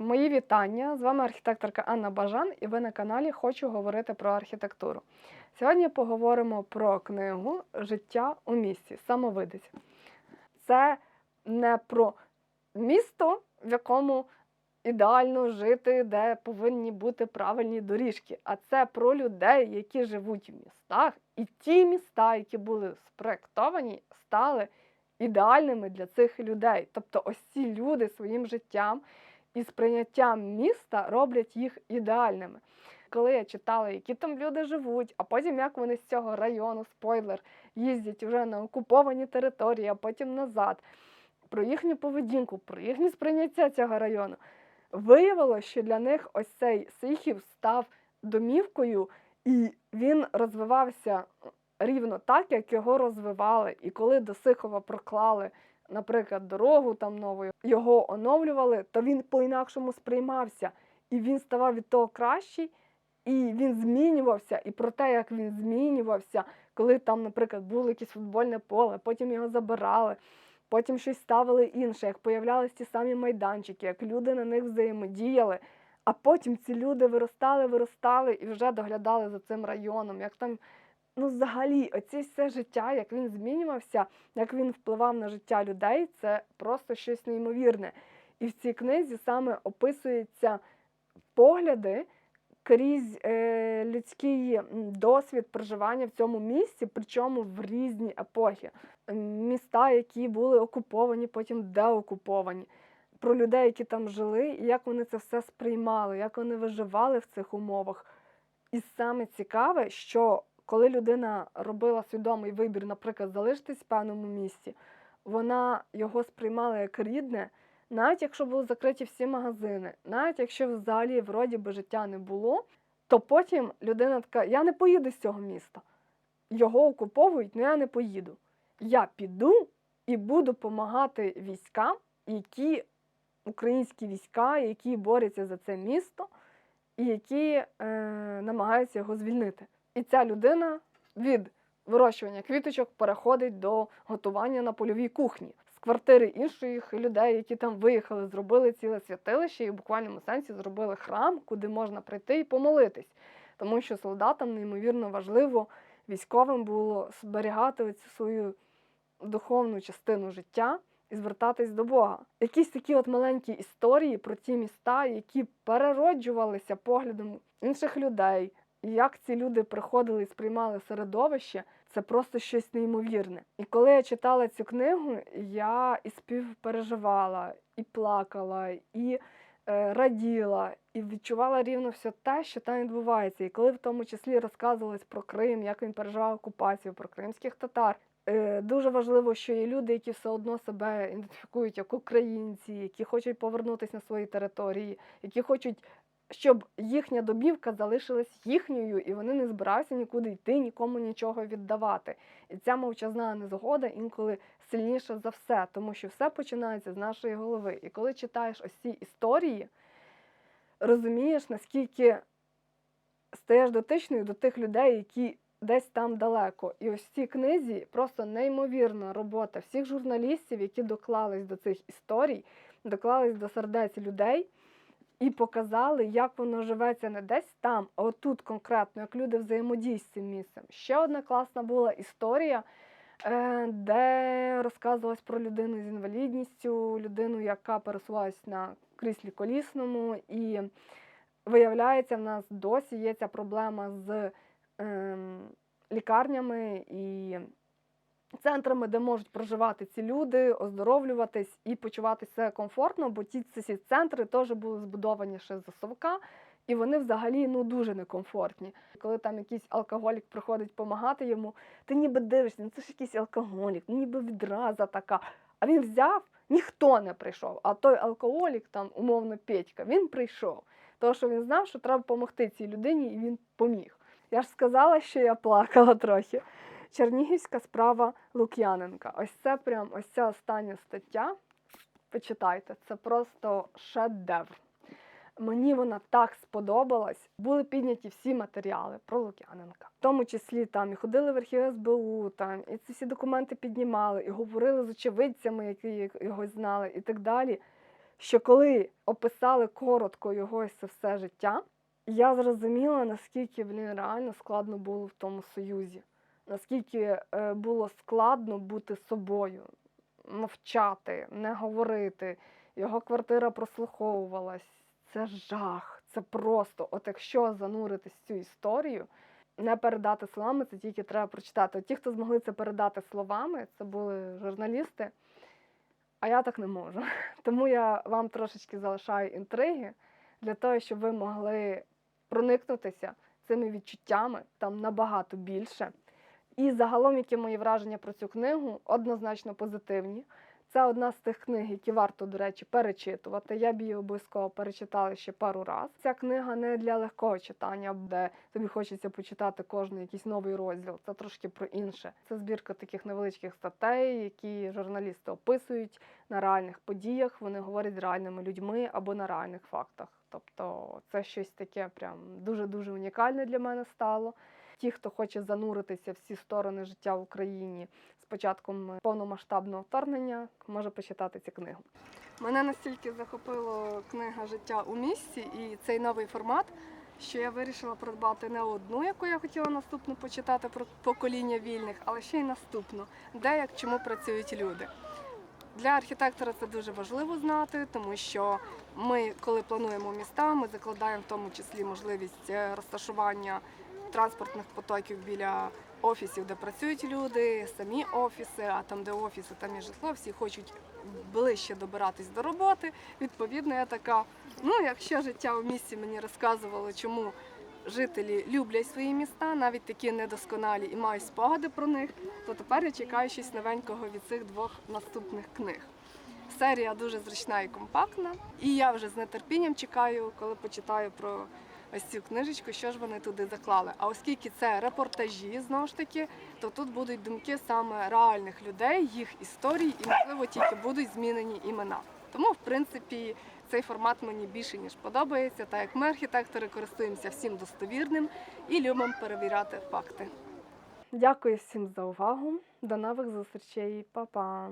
Мої вітання. З вами архітекторка Анна Бажан, і ви на каналі Хочу говорити про архітектуру. Сьогодні поговоримо про книгу Життя у місті. Самовидець. Це не про місто, в якому ідеально жити, де повинні бути правильні доріжки, а це про людей, які живуть в містах, і ті міста, які були спроектовані, стали ідеальними для цих людей. Тобто, ось ці люди своїм життям і сприйняттям міста роблять їх ідеальними. Коли я читала, які там люди живуть, а потім як вони з цього району, спойлер, їздять вже на окуповані території, а потім назад, про їхню поведінку, про їхнє сприйняття цього району, виявилося, що для них ось цей Сихів став домівкою, і він розвивався рівно так, як його розвивали. І коли до Сихова проклали наприклад, дорогу там новою, його оновлювали, то він по-інакшому сприймався. І він ставав від того кращий, і він змінювався. І про те, як він змінювався, коли там, наприклад, було якесь футбольне поле, потім його забирали, потім щось ставили інше, як появлялись ті самі майданчики, як люди на них взаємодіяли. А потім ці люди виростали, виростали і вже доглядали за цим районом. як там ну, взагалі, оце все життя, як він змінювався, як він впливав на життя людей, це просто щось неймовірне. І в цій книзі саме описуються погляди крізь е, людський досвід проживання в цьому місці, причому в різні епохи. Міста, які були окуповані, потім деокуповані. Про людей, які там жили, і як вони це все сприймали, як вони виживали в цих умовах. І саме цікаве, що коли людина робила свідомий вибір, наприклад, залишитись в певному місці, вона його сприймала як рідне, навіть якщо були закриті всі магазини, навіть якщо взагалі вроді би життя не було, то потім людина така: я не поїду з цього міста. Його окуповують, але я не поїду. Я піду і буду допомагати військам, які українські війська, які борються за це місто, і які е, намагаються його звільнити. І ця людина від вирощування квіточок переходить до готування на польовій кухні з квартири інших людей, які там виїхали, зробили ціле святилище і в буквальному сенсі зробили храм, куди можна прийти і помолитись. Тому що солдатам неймовірно важливо військовим було зберігати цю свою духовну частину життя і звертатись до Бога. Якісь такі от маленькі історії про ті міста, які перероджувалися поглядом інших людей, як ці люди приходили і сприймали середовище, це просто щось неймовірне. І коли я читала цю книгу, я і співпереживала, і плакала, і е, раділа, і відчувала рівно все те, що там відбувається. І коли в тому числі розказувалось про Крим, як він переживав окупацію, про кримських татар. Е, дуже важливо, що є люди, які все одно себе ідентифікують як українці, які хочуть повернутися на свої території, які хочуть щоб їхня добівка залишилась їхньою, і вони не збираються нікуди йти, нікому нічого віддавати. І ця мовчазна незгода інколи сильніша за все, тому що все починається з нашої голови. І коли читаєш ось ці історії, розумієш, наскільки стаєш дотичною до тих людей, які десь там далеко. І ось в цій книзі просто неймовірна робота всіх журналістів, які доклались до цих історій, доклались до сердець людей і показали, як воно живеться не десь там, а отут конкретно, як люди взаємодіють з цим місцем. Ще одна класна була історія, е, де розказувалось про людину з інвалідністю, людину, яка пересувалась на кріслі колісному, і виявляється, в нас досі є ця проблема з ем, лікарнями і центрами, де можуть проживати ці люди, оздоровлюватись і почуватися комфортно, бо ті ці центри теж були збудовані ще з совка, і вони взагалі ну дуже некомфортні. Коли там якийсь алкоголік приходить допомагати йому, ти ніби дивишся, ну це ж якийсь алкоголік, ну ніби відраза така. А він взяв, ніхто не прийшов. А той алкоголік, там, умовно, Петька, він прийшов. Тому що він знав, що треба допомогти цій людині, і він поміг. Я ж сказала, що я плакала трохи. Чернігівська справа Лук'яненка. Ось це прям ось ця остання стаття. Почитайте, це просто шедевр. Мені вона так сподобалась. Були підняті всі матеріали про Лук'яненка. В тому числі там і ходили в архів СБУ, там і ці всі документи піднімали, і говорили з очевидцями, які його знали, і так далі. що коли описали коротко його це все життя, я зрозуміла, наскільки блін, реально складно було в тому союзі, наскільки е, було складно бути собою, мовчати, не говорити. Його квартира прослуховувалась. Це жах, це просто. От якщо зануритись в цю історію, не передати словами, це тільки треба прочитати. От ті, хто змогли це передати словами, це були журналісти. А я так не можу. Тому я вам трошечки залишаю інтриги для того, щоб ви могли проникнутися цими відчуттями там набагато більше. І загалом, які мої враження про цю книгу, однозначно позитивні. Це одна з тих книг, які варто, до речі, перечитувати. Я б її обов'язково перечитала ще пару раз. Ця книга не для легкого читання, де тобі хочеться почитати кожен якийсь новий розділ. Це трошки про інше. Це збірка таких невеличких статей, які журналісти описують на реальних подіях. Вони говорять з реальними людьми або на реальних фактах. Тобто, це щось таке прям дуже дуже унікальне для мене стало. Ті, хто хоче зануритися всі сторони життя в Україні з початком повномасштабного вторгнення, може почитати цю книгу. Мене настільки захопило книга Життя у місті і цей новий формат, що я вирішила придбати не одну, яку я хотіла наступну почитати про покоління вільних, але ще й наступну, де як чому працюють люди. Для архітектора це дуже важливо знати, тому що ми, коли плануємо міста, ми закладаємо в тому числі можливість е, розташування транспортних потоків біля офісів, де працюють люди, самі офіси, а там, де офіси, там і житло, всі хочуть ближче добиратись до роботи. Відповідно, я така, ну якщо життя у місті мені розказувало, чому жителі люблять свої міста, навіть такі недосконалі і мають спогади про них, то тепер я чекаю щось новенького від цих двох наступних книг. Серія дуже зручна і компактна, і я вже з нетерпінням чекаю, коли почитаю про ось цю книжечку, що ж вони туди заклали. А оскільки це репортажі, знову ж таки, то тут будуть думки саме реальних людей, їх історій, і можливо тільки будуть змінені імена. Тому, в принципі, цей формат мені більше ніж подобається, так як ми, архітектори, користуємося всім достовірним і любимо перевіряти факти. Дякую всім за увагу. До нових зустрічей, Па-па!